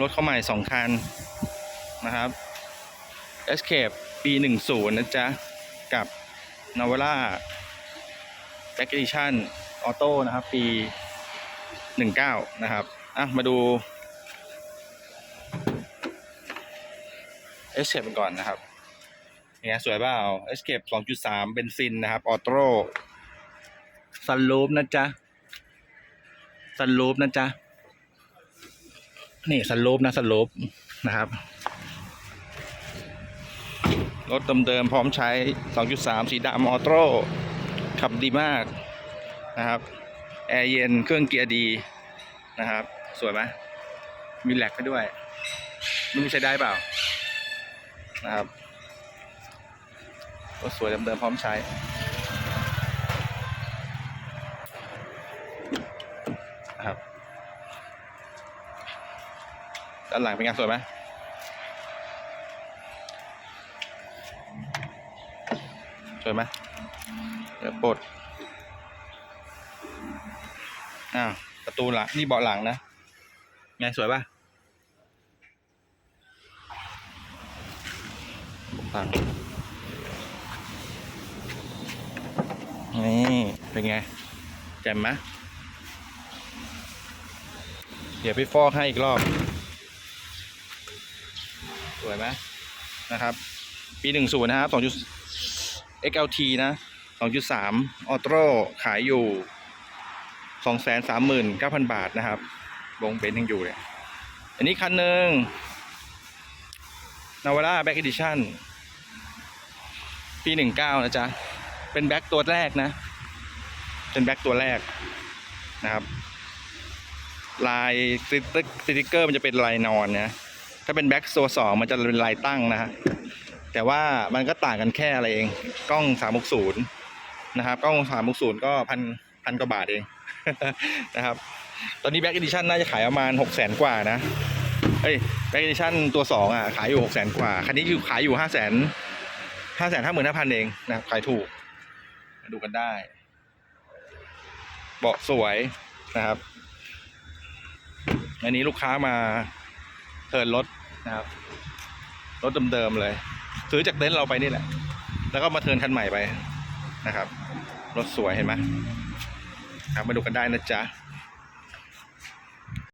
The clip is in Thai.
รถเข้าใหม่สองคันนะครับ Escape ปี 10 นะจ๊ะ กับ Navara Black Edition Auto นะครับ ปี 19 นะครับ อะ มาดู Escape กันก่อนนะครับเนี่ยสวยเปล่า Escape 2.3 เบนซินนะครับ ออโต้ซันรูปนะจ๊ะซันรูปนะจ๊ะ นี่ซันรูปนะซันรูปนะครับ รถเดิมๆพร้อมใช้ 2.3 สีดำออโต้ขับดีมากนะครับ แอร์เย็นเครื่องเกียร์ดีนะครับ สวยไหมมีแหลกให้ด้วยม่รู้ใช้ได้เปล่านะครับรถสวยเดิมๆพร้อมใช้ ด้านหลังเป็นไงสวยไหมสวยไหมเดี๋ยวปลดอ้าวประตูหลังนี่เบาะหลังนะไงสวยป่ะหลังนี่เป็นไงแจ่มไหมเดี๋ยวพี่ฟอกให้อีกรอบ สวยไหมนะครับ ปีหนึ่งศูนย์นะครับสองจุด XLT นะสองจุดสามออโต้ขายอยู่สองแสนสามหมื่นเก้าพันบาทนะครับวงเบนซ์ยังอยู่เลย อันนี้คันหนึ่งนาวาร่าแบ็ก e ดิชั่นปีหนึ่งเก้านะจ๊ะ เป็นแบ็กตัวแรกนะ เป็นแบ็กตัวแรกนะครับ ลายสติ๊กสติ๊กเกอร์มันจะเป็นลายนอนนะ ถ้าเป็นแบ็กตัวสองมันจะเป็นลายตั้งนะฮะแต่ว่ามันก็ต่างกันแค่อะไรเอง กล้องสามหกศูนย์นะครับ กล้องสามหกศูนย์ก็พันพันกว่าบาทเองนะครับ ตอนนี้แบ็ก e ดิชั่นน่าจะขายประมาณหกแสนกว่านะเอ้ยแบ็ก e ดิชั่นตัวสองอะขายอยู่หกแสนกว่า คันนี้อยู่ขายอยู่ห้าแสนห้าแสนห้าหมื่นห้าพันเองนะครับขายถูกมาดูกันได้ เบาะสวยนะครับ อันนี้ลูกค้ามาเทินรถ นะครับ รถเดิมๆเลย ซื้อจากเต็นท์เราไปนี่แหละ แล้วก็มาเทินคันใหม่ไปนะครับ รถสวยเห็นไหมครับมาดูกันได้นะจ๊ะ